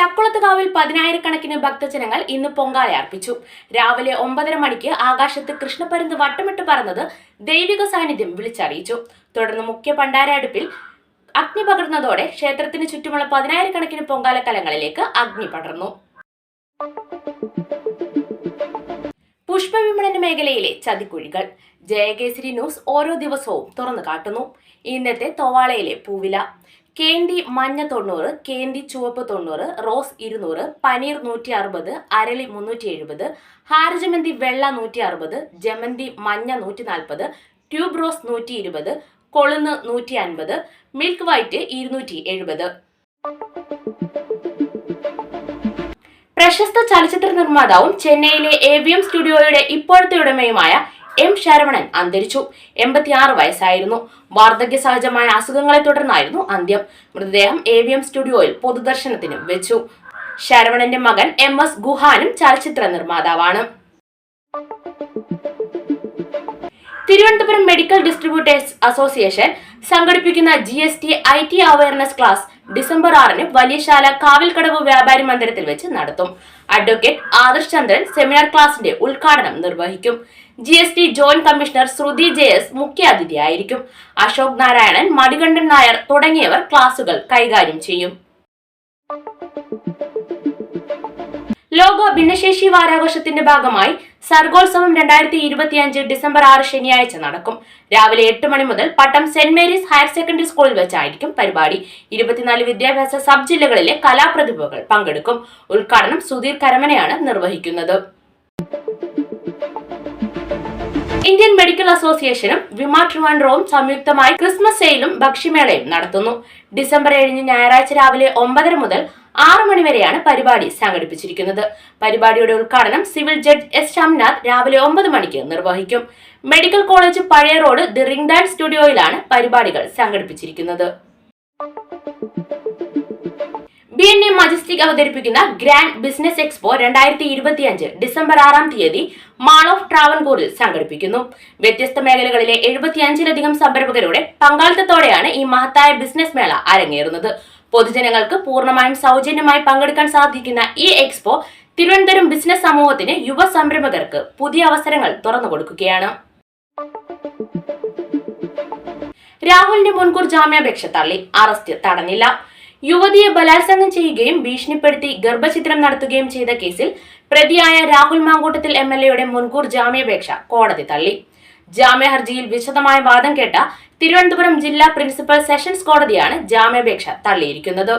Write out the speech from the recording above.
ചക്കുളത്തുകാവിൽ പതിനായിരക്കണക്കിന് ഭക്തജനങ്ങൾ ഇന്ന് പൊങ്കാല അർപ്പിച്ചു. രാവിലെ ഒമ്പതര മണിക്ക് ആകാശത്ത് കൃഷ്ണപരുന്ത് വട്ടമിട്ട് പറന്നത് ദൈവിക സാന്നിധ്യം വിളിച്ചറിയിച്ചു. തുടർന്ന് മുഖ്യ പണ്ടാര അടുപ്പിൽ അഗ്നി പകർന്നതോടെ ക്ഷേത്രത്തിന് ചുറ്റുമുള്ള പതിനായിരക്കണക്കിന് പൊങ്കാല കലങ്ങളിലേക്ക് അഗ്നി പടർന്നു. പുഷ്പവിപണന മേഖലയിലെ ചതിക്കുഴികൾ. ജയകേസരി ന്യൂസ് ഓരോ ദിവസവും തുറന്നു കാട്ടുന്നു. ഇന്നത്തെ തോവാളയിലെ പൂവില. കേന്തി മഞ്ഞ തൊണ്ണൂറ് കേന്തി ചുവപ്പ് തൊണ്ണൂറ് റോസ് ഇരുന്നൂറ് പനീർ നൂറ്റി അറുപത് അരളി മുന്നൂറ്റി എഴുപത് ഹാരജമന്തി വെള്ള നൂറ്റി അറുപത് ജമന്തി മഞ്ഞ നൂറ്റി നാൽപ്പത് ട്യൂബ് റോസ് നൂറ്റി ഇരുപത് കൊളുന്ന് നൂറ്റി അൻപത് മിൽക്ക് വൈറ്റ് ഇരുന്നൂറ്റി എഴുപത് പ്രശസ്ത ചലച്ചിത്ര നിർമ്മാതാവും ചെന്നൈയിലെ എ വി എം സ്റ്റുഡിയോയുടെ ഇപ്പോഴത്തെ ഉടമയുമായ എം ശരവണൻ അന്തരിച്ചു. എൺപത്തിയാറ് വയസ്സായിരുന്നു. വാർദ്ധക്യ സഹജമായ അസുഖങ്ങളെ തുടർന്നായിരുന്നു അന്ത്യം. മൃതദേഹം എ വി എം സ്റ്റുഡിയോയിൽ പൊതുദർശനത്തിന് വെച്ചു. ശരവണന്റെ മകൻ എം എസ് ഗുഹാനും ചലച്ചിത്ര നിർമ്മാതാവാണ്. തിരുവനന്തപുരം മെഡിക്കൽ ഡിസ്ട്രിബ്യൂട്ടേഴ്സ് അസോസിയേഷൻ സംഘടിപ്പിക്കുന്ന G S T I T awareness class December ആറിന് വലിയശാല കാവിൽക്കടവ് വ്യാപാരി മന്ദിരത്തിൽ വെച്ച് നടത്തും. അഡ്വക്കേറ്റ് ആദർശ് ചന്ദ്രൻ സെമിനാർ ക്ലാസിന്റെ ഉദ്ഘാടനം നിർവഹിക്കും. G S T joint commissioner Shruti J S മുഖ്യാതിഥിയായിരിക്കും Ashok Narayanan മടികണ്ഠൻ Nair തുടങ്ങിയവർ ക്ലാസുകൾ കൈകാര്യം ചെയ്യും. ലോക ഭിന്നശേഷി വാരാഘോഷത്തിന്റെ ഭാഗമായി സർഗോത്സവം രണ്ടായിരത്തി ഇരുപത്തിയഞ്ച് ഡിസംബർ ആറ് ശനിയാഴ്ച നടക്കും. രാവിലെ എട്ട് മണി മുതൽ Pattom saint Mary's higher secondary സ്കൂളിൽ വെച്ചായിരിക്കും പരിപാടി. ഇരുപത്തിനാല് വിദ്യാഭ്യാസ സബ് ജില്ലകളിലെ കലാപ്രതിഭകൾ പങ്കെടുക്കും. ഉദ്ഘാടനം സുധീർ കരമനയാണ് നിർവഹിക്കുന്നത്. ഇന്ത്യൻ മെഡിക്കൽ അസോസിയേഷനും വിമാ ട്രിവാൻഡ്രവും സംയുക്തമായി ക്രിസ്മസ് സെയിലും ഭക്ഷ്യമേളയും നടത്തുന്നു. ഡിസംബർ ഏഴിന് ഞായറാഴ്ച രാവിലെ ഒമ്പതര മുതൽ ആറ് മണിവരെയാണ് പരിപാടി സംഘടിപ്പിച്ചിരിക്കുന്നത്. പരിപാടിയുടെ ഉദ്ഘാടനം സിവിൽ ജഡ്ജ് എസ് ഷംനാഥ് രാവിലെ ഒമ്പത് മണിക്ക് നിർവഹിക്കും. മെഡിക്കൽ കോളേജ് പഴയ റോഡ് ദി റിംഗ് ഡാൻസ് സ്റ്റുഡിയോയിലാണ് പരിപാടികൾ സംഘടിപ്പിച്ചിരിക്കുന്നത്. ബി എൻ എ മജസ്റ്റിക് അവതരിപ്പിക്കുന്ന ഗ്രാൻഡ് ബിസിനസ് എക്സ്പോ രണ്ടായിരത്തി ഇരുപത്തിയഞ്ച് ഡിസംബർ ആറാം തീയതി മാൾ ഓഫ് ട്രാവൻകൂറിൽ സംഘടിപ്പിക്കുന്നു. വ്യത്യസ്ത മേഖലകളിലെ എഴുപത്തിയഞ്ചിലധികം സംരംഭകരുടെ പങ്കാളിത്തത്തോടെയാണ് ഈ മഹത്തായ ബിസിനസ് മേള അരങ്ങേറുന്നത്. പൊതുജനങ്ങൾക്ക് പൂർണമായും സൗജന്യമായി പങ്കെടുക്കാൻ സാധിക്കുന്ന ഈ എക്സ്പോ തിരുവനന്തപുരം ബിസിനസ് സമൂഹത്തിന് യുവ സംരംഭകർക്ക് പുതിയ അവസരങ്ങൾ തുറന്നു കൊടുക്കുകയാണ്. രാഹുലിന്റെ മുൻകൂർ ജാമ്യാപേക്ഷ തള്ളി. അറസ്റ്റ് തടഞ്ഞില്ല. യുവതിയെ ബലാത്സംഗം ചെയ്യുകയും ഭീഷണിപ്പെടുത്തി ഗർഭചിത്രം നടത്തുകയും ചെയ്ത കേസിൽ പ്രതിയായ രാഹുൽ മാങ്കൂട്ടത്തിൽ എം എൽ എയുടെ മുൻകൂർ ജാമ്യാപേക്ഷ കോടതി തള്ളി. ജാമ്യ ഹർജിയിൽ വിശദമായ വാദം കേട്ട തിരുവനന്തപുരം ജില്ലാ പ്രിൻസിപ്പൽ സെഷൻസ് കോടതിയാണ് ജാമ്യാപേക്ഷ തള്ളിയിരിക്കുന്നത്.